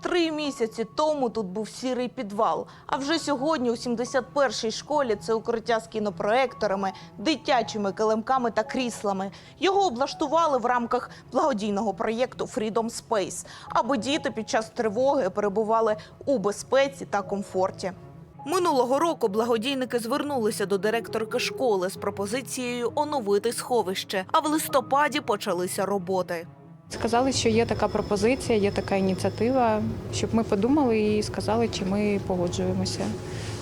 Три місяці тому тут був сірий підвал. А вже сьогодні у 71-й школі це укриття з кінопроекторами, дитячими килимками та кріслами. Його облаштували в рамках благодійного проєкту Freedom Space, аби діти під час тривоги перебували у безпеці та комфорті. Минулого року благодійники звернулися до директорки школи з пропозицією оновити сховище, а в листопаді почалися роботи. Сказали, що є така пропозиція, є така ініціатива, щоб ми подумали і сказали, чи ми погоджуємося.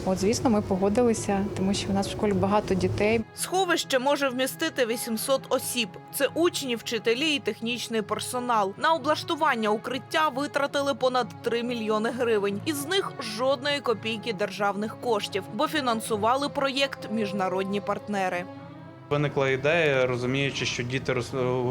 От, звісно, ми погодилися, тому що у нас в школі багато дітей. Сховище може вмістити 800 осіб. Це учні, вчителі і технічний персонал. На облаштування укриття витратили понад 3 мільйони гривень. Із них жодної копійки державних коштів, бо фінансували проєкт міжнародні партнери. Виникла ідея, розуміючи, що діти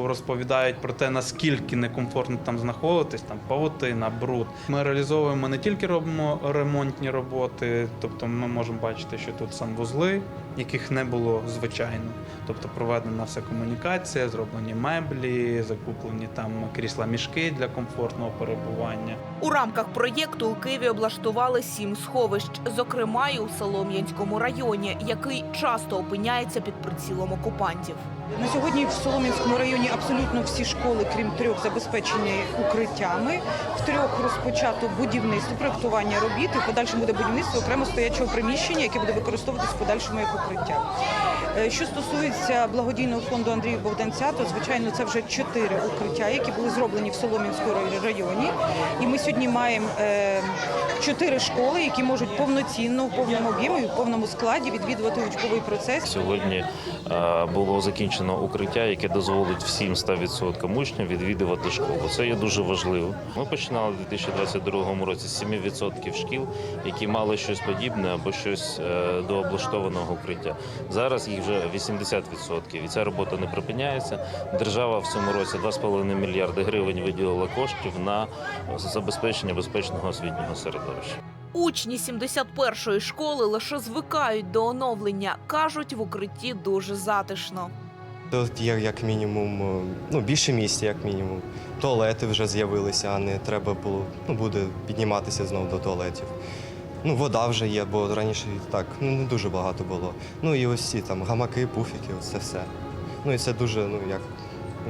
розповідають про те, наскільки некомфортно там знаходитись, там павутина, бруд. Ми реалізовуємо не тільки робимо ремонтні роботи, тобто ми можемо бачити, що тут санвузли, яких не було звичайно. Тобто проведена вся комунікація, зроблені меблі, закуплені там крісла мішки для комфортного перебування. У рамках проєкту у Києві облаштували сім сховищ, зокрема й у Солом'янському районі, який часто опиняється під прицілом окупантів. На сьогодні в Солом'янському районі абсолютно всі школи, крім трьох, забезпечені укриттями. В трьох розпочато будівництво, проектування робіт. І в подальшому буде будівництво окремо стоячого приміщення, яке буде використовуватись в подальшому як укриття. Е, Що стосується благодійного фонду Андрія Богданця, то звичайно це вже чотири укриття, які були зроблені в Солом'янському районі. І ми сьогодні маємо е, чотири школи, які можуть повноцінно в повному об'ємі, в повному складі відвідувати учбовий процес. Сьогодні е, було закінчено укриття, яке дозволить всім 100% учням відвідувати школу. Це є дуже важливо. Ми починали у 2022 році з 7% шкіл, які мали щось подібне або щось е, до облаштованого укриття. Зараз їх вже 80%. І ця робота не припиняється. Держава в цьому році 2,5 мільярди гривень виділила коштів на забезпечення безпечного освітнього середовища. Учні 71-ї школи лише звикають до оновлення. кажуть, в укритті дуже затишно. Тут є як мінімум е, ну, більше місця, як мінімум. Туалети вже з'явилися, а не треба було ну, буде підніматися знову до туалетів. Ну, вода вже є, бо раніше так ну, не дуже багато було. Ну і ось ці там гамаки, пуфіки, це все. Ну і це дуже ну, як,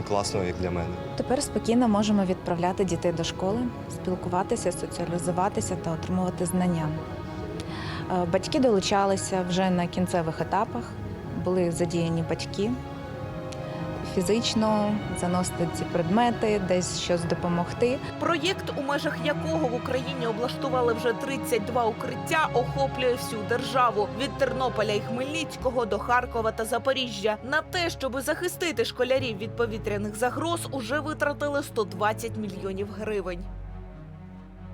класно, як для мене. Тепер спокійно можемо відправляти дітей до школи, спілкуватися, соціалізуватися та отримувати знання. Е, Батьки долучалися вже на кінцевих етапах, були задіяні батьки фізично заносити ці предмети, десь щось допомогти. Проєкт, у межах якого в Україні облаштували вже 32 укриття, охоплює всю державу від Тернополя і Хмельницького до Харкова та Запоріжжя. На те, щоб захистити школярів від повітряних загроз, уже витратили 120 мільйонів гривень.